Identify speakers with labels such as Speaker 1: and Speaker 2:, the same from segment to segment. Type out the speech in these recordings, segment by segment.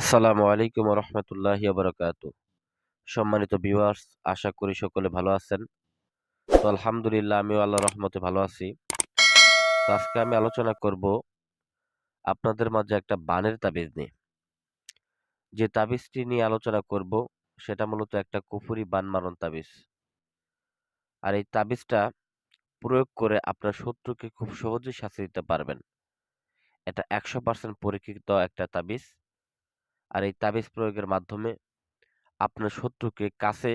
Speaker 1: আসসালামু আলাইকুম রহমতুল্লাহ বারকাত সম্মানিত ভিউয়ার্স আশা করি সকলে ভালো আছেন। তো আলহামদুলিল্লাহ, আমিও আল্লাহ রহমতে ভালো আছি। তো আজকে আমি আলোচনা করব আপনাদের মাঝে একটা বানের তাবিজ নিয়ে। যে তাবিজটি নিয়ে আলোচনা করব, সেটা মূলত একটা কুফুরি বান মারণ তাবিজ। আর এই তাবিজটা প্রয়োগ করে আপনার শত্রুকে খুব সহজেই শাস্তি দিতে পারবেন। এটা একশো পার্সেন্ট পরীক্ষিত একটা তাবিজ। আর এই তাবিজ প্রয়োগের মাধ্যমে আপনার শত্রুকে কাছে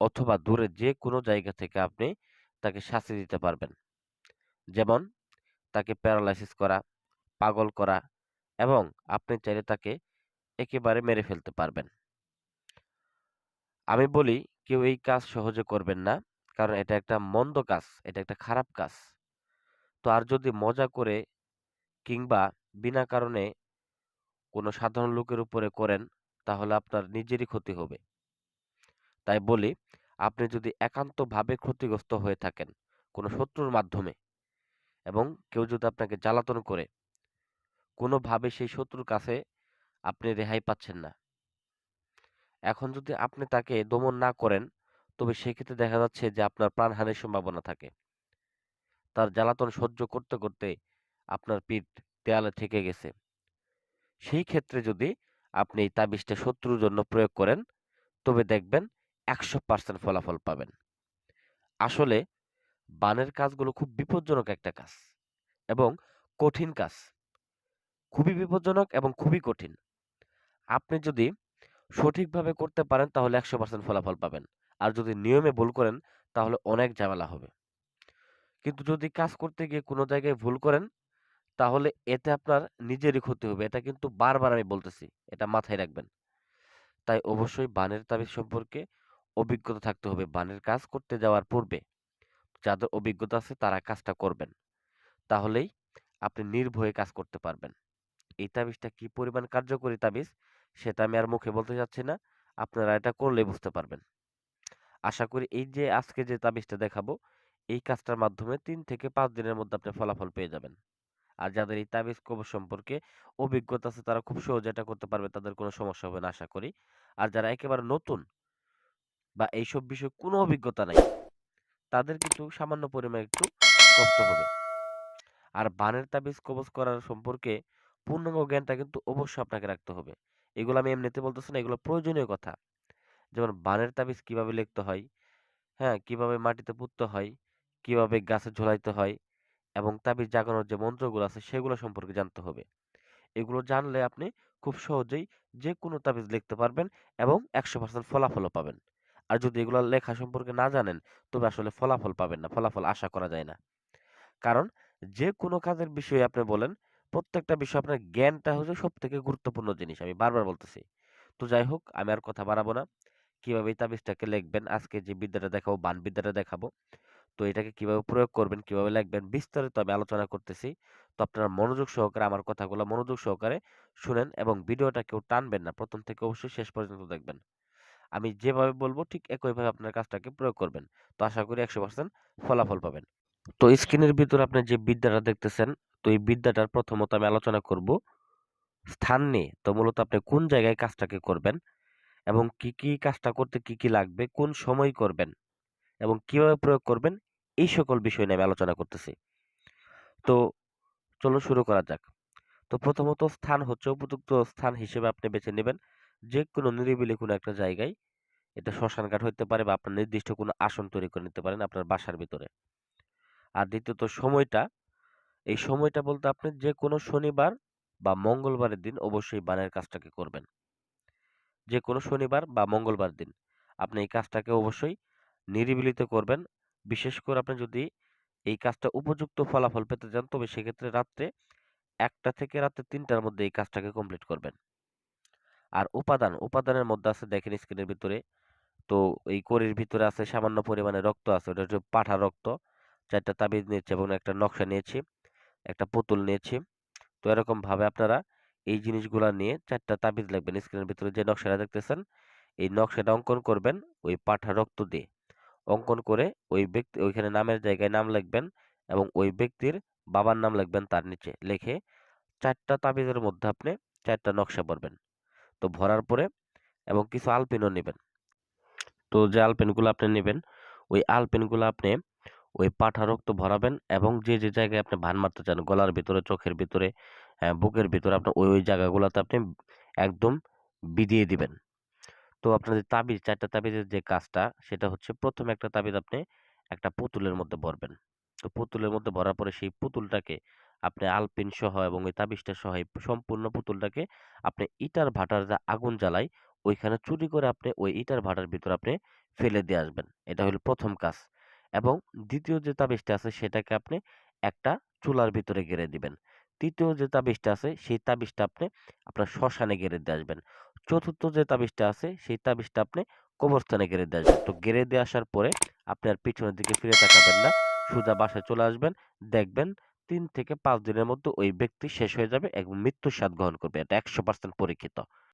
Speaker 1: অথবা দূরে যে কোনো জায়গা থেকে আপনি তাকে শাস্তি দিতে পারবেন। যেমন, তাকে প্যারালাইসিস করা, পাগল করা এবং আপনি চাইলে তাকে একেবারে মেরে ফেলতে পারবেন। আমি বলি, কেউ এই কাজ সহজে করবেন না, কারণ এটা একটা মন্দ কাজ, এটা একটা খারাপ কাজ। তো আর যদি মজা করে কিংবা বিনা কারণে কোনো সাধারণ লোকের উপরে করেন, তাহলে আপনার নিজেরই ক্ষতি হবে। তাই বলি, আপনি যদি একান্তভাবে ক্ষতিগ্রস্ত হয়ে থাকেন কোনো শত্রুর মাধ্যমে এবং কেউ যদি আপনাকে জ্বালাতন করে, কোনোভাবে সেই শত্রুর কাছে আপনি রেহাই পাচ্ছেন না। এখন যদি আপনি তাকে দমন না করেন, তবে সেক্ষেত্রে দেখা যাচ্ছে যে আপনার প্রাণহানির সম্ভাবনা থাকে। তার জ্বালাতন সহ্য করতে করতে আপনার পিঠ দেয়ালে থেকে গেছে। সেই ক্ষেত্রে যদি আপনি এই তাবিজটা শত্রুর জন্য প্রয়োগ করেন, তবে দেখবেন একশো পার্সেন্ট ফলাফল পাবেন। আসলে বানের কাজগুলো খুব বিপজ্জনক একটা কাজ এবং কঠিন কাজ। খুবই বিপজ্জনক এবং খুবই কঠিন। আপনি যদি সঠিকভাবে করতে পারেন, তাহলে একশো পার্সেন্ট ফলাফল পাবেন। আর যদি নিয়মে ভুল করেন, তাহলে অনেক ঝামেলা হবে। কিন্তু যদি কাজ করতে গিয়ে কোনো জায়গায় ভুল করেন তাহলে এতে আপনার নিজেরই ক্ষতি হবে। এটা কিন্তু বারবার আমি বলতেছি এটা মাথায় রাখবেন। তাই অবশ্যই বানের তাবিজ সম্পর্কে অভিজ্ঞতা থাকতে হবে। বানের কাজ করতে যাওয়ার পূর্বে যাদের অভিজ্ঞতা আছে তারা কাজটা করবেন। তাহলেই আপনি নির্ভয়ে কাজ করতে পারবেন। এই তাবিজটা কি পরিমাণ কার্যকরী তাবিজ সেটা আমি আর মুখে বলতে যাচ্ছি না। আপনারা এটা করলেই বুঝতে পারবেন। আশা করি এই যে আজকে যে তাবিজটা দেখাবো এই কাজটার মাধ্যমে তিন থেকে পাঁচ দিনের মধ্যে আপনি ফলাফল পেয়ে যাবেন। আর যাদের এই তাবিজ কবর সম্পর্কে অভিজ্ঞতা আছে, তারা খুব সহজে এটা করতে পারবে, তাদের কোনো সমস্যা হবে না, আশা করি। আর যারা একেবারে নতুন বা এইসব বিষয়ে কোনো অভিজ্ঞতা নাই, তাদের কিন্তু সামান্য পরিমাণে একটু কষ্ট হবে। আর বানের তাবিজ কবজ করার সম্পর্কে পূর্ণাঙ্গ জ্ঞানটা কিন্তু অবশ্যই আপনাকে রাখতে হবে। এগুলো আমি এমনিতে বলতেছি না, এগুলো প্রয়োজনীয় কথা। যেমন বানের তাবিজ কীভাবে লিখতে হয় হ্যাঁ? কীভাবে মাটিতে পুঁততে হয়, কীভাবে গাছে ঝোলাইতে হয় এবং তাবিজ জাগানোর যে মন্ত্রগুলো আছে, সেগুলো সম্পর্কে জানতে হবে। এগুলো জানলে আপনি খুব সহজেই যে কোনো তাবিজ লিখতে পারবেন এবং একশো পার্সেন্ট ফলাফলও পাবেন। আর যদি এগুলো লেখা সম্পর্কে না জানেন, তবে আসলে ফলাফল পাবেন না, ফলাফল আশা করা যায় না। কারণ যে কোনো কাজের বিষয়ে আপনি বলেন, প্রত্যেকটা বিষয় আপনার জ্ঞানটা হচ্ছে সব থেকে গুরুত্বপূর্ণ জিনিস, আমি বারবার বলতেছি। তো যাই হোক, আমি আর কথা বাড়াবো না। কীভাবে এই তাবিজটাকে লিখবেন? আজকে যে বিদ্যাটা দেখাবো, বান বিদ্যাটা দেখাবো। তো এটাকে কীভাবে প্রয়োগ করবেন, কীভাবে লিখবেন বিস্তারিত আমি আলোচনা করতেছি। তো আপনারা মনোযোগ সহকারে আমার কথাগুলো মনোযোগ সহকারে শুনেন এবং ভিডিওটা কেউ টানবেন না। প্রথম থেকে অবশ্যই শেষ পর্যন্ত দেখবেন। আমি যেভাবে বলব ঠিক একইভাবে আপনার কাজটাকে প্রয়োগ করবেন। তো আশা করি একশো পার্সেন্ট ফলাফল পাবেন। তো স্ক্রিনের ভিতরে আপনি যে বিদ্যাটা দেখতেছেন, তো এই বিদ্যাটার প্রথমত আমি আলোচনা করব স্থান নিয়ে। তো মূলত আপনি কোন জায়গায় কাজটাকে করবেন এবং কি কি কাজটা করতে কি কি লাগবে, কোন সময় করবেন এবং কীভাবে প্রয়োগ করবেন এই সকল বিষয় নিয়ে আমি আলোচনা করতেছি। তো চলো শুরু করা যাক। তো প্রথমত স্থান হচ্ছে উপযুক্ত স্থান হিসেবে আপনি বেছে নেবেন। যে কোনো নিরিবিলি কোনো একটা জায়গায় এটা শ্মশান ঘাট হতে পারে বা আপনার নির্দিষ্ট কোনো আসন তৈরি করে নিতে পারেন আপনার বাসার ভিতরে। আর দ্বিতীয়ত সময়টা, এই সময়টা বলতে আপনি যে কোনো শনিবার বা মঙ্গলবারের দিন অবশ্যই বানের কাজটাকে করবেন। যে কোনো শনিবার বা মঙ্গলবার দিন আপনি এই কাজটাকে অবশ্যই নিরিবিলিতে করবেন বিশেষ করে আপনি যদি এই কাজটা উপযুক্ত ফলাফল পেতে চান, তবে সেক্ষেত্রে রাত্রে একটা থেকে রাত্রে তিনটার মধ্যে এই কাজটাকে কমপ্লিট করবেন। আর উপাদান, উপাদানের মধ্যে আছে দেখেন স্ক্রিনের ভিতরে, তো এই করির ভিতরে আছে সামান্য পরিমাণে রক্ত আছে, ওটা হচ্ছে পাঠা রক্ত। চারটা তাবিজ নিয়েছি এবং একটা নকশা নিয়েছি, একটা পুতুল নিয়েছি। তো এরকম ভাবে আপনারা এই জিনিসগুলা নিয়ে চারটা তাবিজ লিখবেন স্ক্রিনের ভিতরে যে নকশাটা দেখতেছেন, এই নকশাটা অঙ্কন করবেন ওই পাঠা রক্ত দিয়ে। অঙ্কন করে ওই ব্যক্তি ওইখানে নামের জায়গায় নাম লিখবেন এবং ওই ব্যক্তির বাবার নাম লিখবেন তার নিচে। লিখে চারটা তাবিজের মধ্যে আপনি চারটা নকশা পড়বেন তো ভরার পরে এবং কিছু আলপিনও নেবেন। তো যে আলপেনগুলো আপনি নেবেন ওই আলপেনগুলো আপনি ওই পাঁঠা রক্ত ভরাবেন এবং যে, যে জায়গায় আপনি ভান মারতে চান, গলার ভিতরে, চোখের ভিতরে, অ্যা বুকের ভিতরে আপনার ওই, ওই জায়গাগুলোতে আপনি একদম বিধিয়ে দিবেন। তো আপনার যে তাবিজ, চারটা তাবিজের যে কাজটা, সেটা হচ্ছে ১ম একটা তাবিজ আপনি একটা পুতুলের মধ্যে ভরবেন। তো পুতুলের মধ্যে ভরার পরে সেই পুতুলটাকে আপনি আলপিন সহ এবং ওই তাবিজটা সহ সম্পূর্ণ পুতুলটাকে আপনি ইটার ভাটার যা আগুন জ্বালায়, ওইখানে চুরি করে আপনি ওই ইটার ভাটার ভিতরে আপনি ফেলে দিয়ে আসবেন। এটা হলো প্রথম কাজ। এবং দ্বিতীয় যে তাবিজটা আছে সেটাকে আপনি একটা চুলার ভিতরে গেড়ে দিবেন। তৃতীয় যে তাবিজটা আছে সেই তাবিজটা আপনি আপনার শ্মশানে গেড়ে দিয়ে আসবেন। ৪র্থ যে তাবিজটা আছে, সেই তাবিজটা আপনি কবরস্থানে গেড়ে দিয়ে আসবেন। তো গেড়ে দিয়ে আসার পরে আপনি আর পিছনের দিকে ফিরে তাকাবেন না। সোজা বাসায় চলে আসবেন। দেখবেন তিন থেকে পাঁচ দিনের মধ্যে ওই ব্যক্তি শেষ হয়ে যাবে এবং মৃত্যুর স্বাদ গ্রহণ করবে। এটা ১০০% পরীক্ষিত।